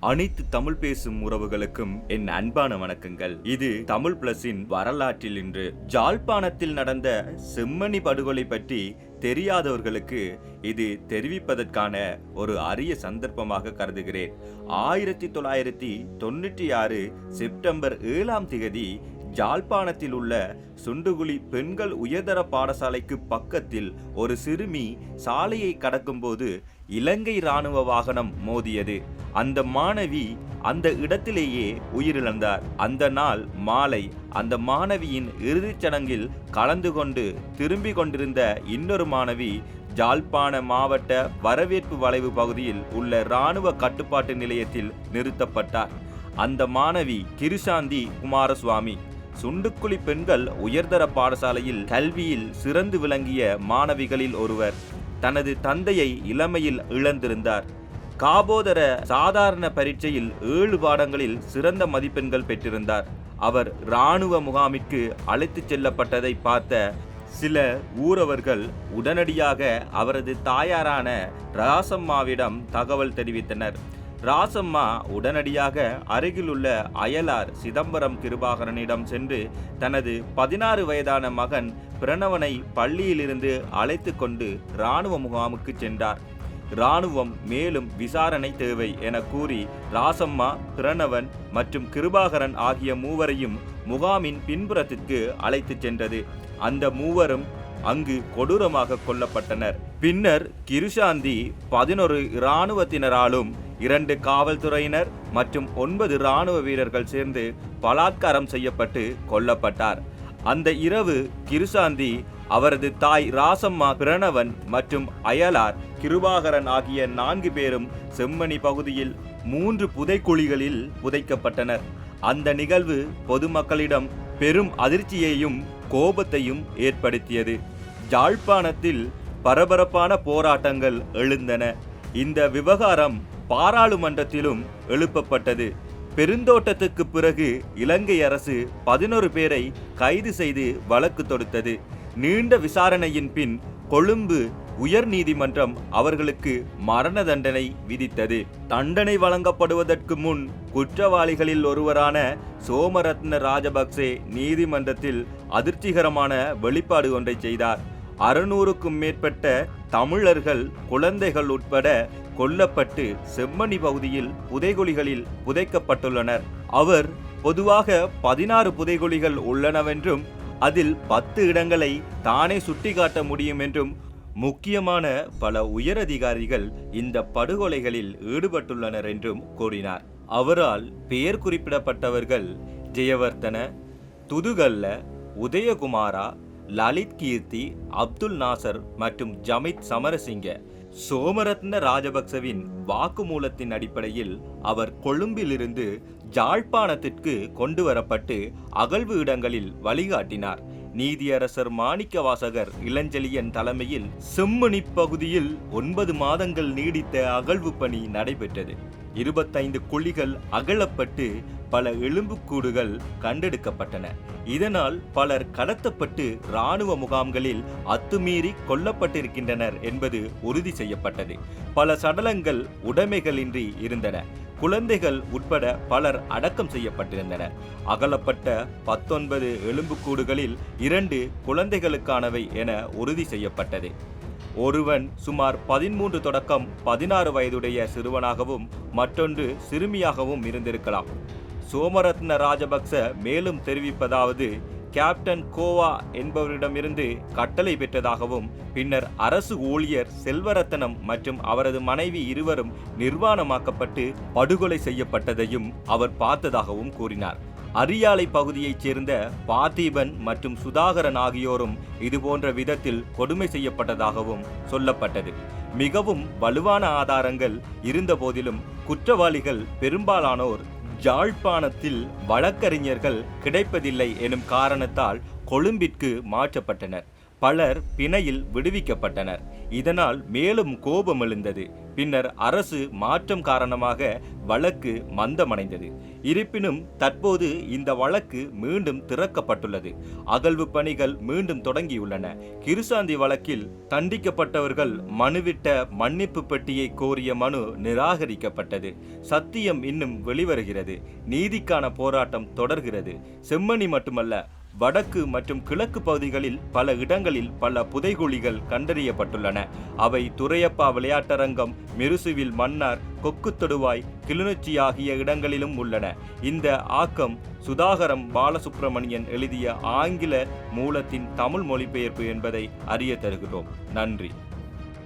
அனைத்து தமிழ் பேசும் உறவுகளுக்கும் என் அன்பான வணக்கங்கள். இது தமிழ் பிளஸின் வரலாற்றில் இன்று ஜாழ்ப்பாணத்தில் நடந்த செம்மணி படுகொலை பற்றி தெரியாதவர்களுக்கு இது தெரிவிப்பதற்கான ஒரு அரிய சந்தர்ப்பமாக கருதுகிறேன். ஆயிரத்தி தொள்ளாயிரத்தி தொண்ணூற்றி ஆறு செப்டம்பர் ஏழாம் திகதி ஜாழ்ப்பாணத்தில் உள்ள சுண்டுகுழி பெண்கள் உயர்தர பாடசாலைக்கு பக்கத்தில் ஒரு சிறுமி சாலையை கடக்கும்போது இலங்கை ராணுவ வாகனம் மோதியது. அந்த மாணவி அந்த இடத்திலேயே உயிரிழந்தார். அந்த நாள் மாலை அந்த மாணவியின் இறுதிச் சடங்கில் கலந்து கொண்டு திரும்பிக் கொண்டிருந்த இன்னொரு மாணவி ஜாழ்ப்பாண மாவட்ட வரவேற்பு வளைவு பகுதியில் உள்ள இராணுவ கட்டுப்பாட்டு நிலையத்தில் நிறுத்தப்பட்டார். அந்த மாணவி கிருஷாந்தி குமாரசுவாமி. சுண்டுக்குழி பெண்கள் உயர்தர பாடசாலையில் கல்வியில் சிறந்து விளங்கிய மாணவிகளில் ஒருவர். தனது தந்தையை இளமையில் இழந்திருந்தார். காபோதர சாதாரண பரீட்சையில் ஏழு பாடங்களில் சிறந்த மதிப்பெண்கள் பெற்றிருந்தார். அவர் இராணுவ முகாமிற்கு அழைத்துச் செல்லப்பட்டதை பார்த்த சில ஊரவர்கள் உடனடியாக அவரது தாயாரான ராசம்மாவிடம் தகவல் தெரிவித்தனர். ராசம்மா உடனடியாக அருகிலுள்ள அயலார் சிதம்பரம் கிருபாகரனிடம் சென்று தனது பதினாறு வயதான மகன் பிரணவனை பள்ளியிலிருந்து அழைத்து கொண்டு இராணுவ முகாமுக்கு சென்றார். இராணுவம் மேலும் விசாரணை தேவை என கூறி ராசம்மா பிரணவன் மற்றும் கிருபாகரன் ஆகிய மூவரையும் முகாமின் பின்புறத்திற்கு அழைத்துச் சென்றது. அந்த மூவரும் அங்கு கொடூரமாக கொல்லப்பட்டனர். பின்னர் கிருஷாந்தி பதினொரு இராணுவத்தினராலும் இரண்டு காவல்துறையினர் மற்றும் ஒன்பது இராணுவ வீரர்கள் சேர்ந்து பலாத்காரம் செய்யப்பட்டு கொல்லப்பட்டார். அந்த இரவு கிருசாந்தி அவரது தாய் ராசம்மா பிரணவன் மற்றும் அயலார் கிருபாகரன் ஆகிய நான்கு பேரும் செம்மணி பகுதியில் மூன்று புதைக்குழிகளில் புதைக்கப்பட்டனர். அந்த நிகழ்வு பொதுமக்களிடம் பெரும் அதிர்ச்சியையும் கோபத்தையும் ஏற்படுத்தியது. ஜாழ்ப்பாணத்தில் பரபரப்பான போராட்டங்கள் எழுந்தன. இந்த விவகாரம் பாராளுமன்றத்திலும் எழுப்பப்பட்டது. பெருந்தோட்டத்துக்கு பிறகு இலங்கை அரசு பதினொரு பேரை கைது செய்து வழக்கு தொடுத்தது. நீண்ட விசாரணையின் பின் கொழும்பு உயர் நீதிமன்றம் அவர்களுக்கு மரண தண்டனை விதித்தது. தண்டனை வழங்கப்படுவதற்கு முன் குற்றவாளிகளில் ஒருவரான சோமரத்ன ராஜபக்சே நீதிமன்றத்தில் அதிர்ச்சிகரமான வெளிப்பாடு ஒன்றை செய்தார். அறுநூறுக்கும் மேற்பட்ட தமிழர்கள் குழந்தைகள் உட்பட கொல்லப்பட்டு செம்மணி பகுதியில் புதைகுழிகளில் புதைக்கப்பட்டுள்ளனர். அவர் பொதுவாக பதினாறு புதைகுழிகள் உள்ளனவென்றும் அதில் பத்து இடங்களை தானே சுட்டிக்காட்ட முடியும் என்றும் முக்கியமான பல உயரதிகாரிகள் இந்த படுகொலைகளில் ஈடுபட்டுள்ளனர் என்றும் கூறினார். அவரால் பெயர் குறிப்பிடப்பட்டவர்கள் ஜெயவர்த்தன துதுகல்ல உதயகுமாரா லலித் கீர்த்தி அப்துல் நாசர் மற்றும் ஜமித் சமரசிங்க சோமரத்ன ராஜபக்சவின் வாக்குமூலத்தின் அடிப்படையில் அவர் கொழும்பிலிருந்து ஜாழ்ப்பாணத்திற்கு கொண்டு வரப்பட்டு அகழ்வு இடங்களில் வழிகாட்டினார். நீதியரசர் மாணிக்க வாசகர் இளஞ்செழியன் தலைமையில் செம்மணி பகுதியில் ஒன்பது மாதங்கள் நீடித்த அகழ்வு பணி நடைபெற்றது. இருபத்தைந்து குழிகள் அகழப்பட்டு பல எலும்புக்கூடுகள் கண்டெடுக்கப்பட்டன. இதனால் பலர் கடத்தப்பட்டு இராணுவ முகாம்களில் அத்துமீறி கொல்லப்பட்டிருக்கின்றனர் என்பது உறுதி செய்யப்பட்டது. பல சடலங்கள் உடைமைகளின்றி இருந்தன. குழந்தைகள் உட்பட பலர் அடக்கம் செய்யப்பட்டிருந்தனர். அகலப்பட்ட பத்தொன்பது எலும்புக்கூடுகளில் இரண்டு குழந்தைகளுக்கானவை என உறுதி செய்யப்பட்டது. ஒருவன் சுமார் பதிமூன்று தொடக்கம் பதினாறு வயதுடைய சிறுவனாகவும் மற்றொன்று சிறுமியாகவும் இருந்திருக்கலாம். சோமரத்ன ராஜபக்ச மேலும் தெரிவிப்பதாவது கேப்டன் கோவா என்பவரிடமிருந்து கட்டளை பெற்றதாகவும் பின்னர் அரசு ஊழியர் செல்வரத்தனம் மற்றும் அவரது மனைவி இருவரும் நிர்வாணமாக்கப்பட்டு படுகொலை செய்யப்பட்டதையும் அவர் பார்த்ததாகவும் கூறினார். அரியாலை பகுதியைச் சேர்ந்த பார்த்தீபன் மற்றும் சுதாகரன் ஆகியோரும் இதுபோன்ற விதத்தில் கொடுமை செய்யப்பட்டதாகவும் சொல்லப்பட்டது. மிகவும் வலுவான ஆதாரங்கள் இருந்தபோதிலும் குற்றவாளிகள் பெரும்பாலானோர் ஜாழ்ப்பாணத்தில் வழக்கறிஞர்கள் கிடைப்பதில்லை எனும் காரணத்தால் கொழும்பிற்கு மாற்றப்பட்டனர். பலர் பிணையில் விடுவிக்கப்பட்டனர். இதனால் மேலும் கோபம் எழுந்தது பின்னர் அரசு மாற்றம் காரணமாக வழக்கு மந்தமடைந்தது. இருப்பினும் தற்போது இந்த வழக்கு மீண்டும் திறக்கப்பட்டுள்ளது. அகழ்வு பணிகள் மீண்டும் தொடங்கியுள்ளன. கிருசாந்தி வழக்கில் தண்டிக்கப்பட்டவர்கள் மனுவிட்ட மன்னிப்பு பெட்டியை கோரிய மனு நிராகரிக்கப்பட்டது. சத்தியம் இன்னும் வெளிவருகிறது. நீதிக்கான போராட்டம் தொடர்கிறது. செம்மணி மட்டுமல்ல வடக்கு மற்றும் கிழக்கு பகுதிகளில் பல இடங்களில் பல புதைகுழிகள் கண்டறியப்பட்டுள்ளன. அவை துரையப்பா விளையாட்டரங்கம் மெருசுவில் மன்னார் கொக்கு தொடுவாய் கிளிநொச்சி ஆகிய இடங்களிலும் உள்ளன. இந்த ஆக்கம் சுதாகரம் பாலசுப்பிரமணியன் எழுதிய ஆங்கில மூலத்தின் தமிழ் மொழிபெயர்ப்பு என்பதை அறிய தருகிறோம். நன்றி.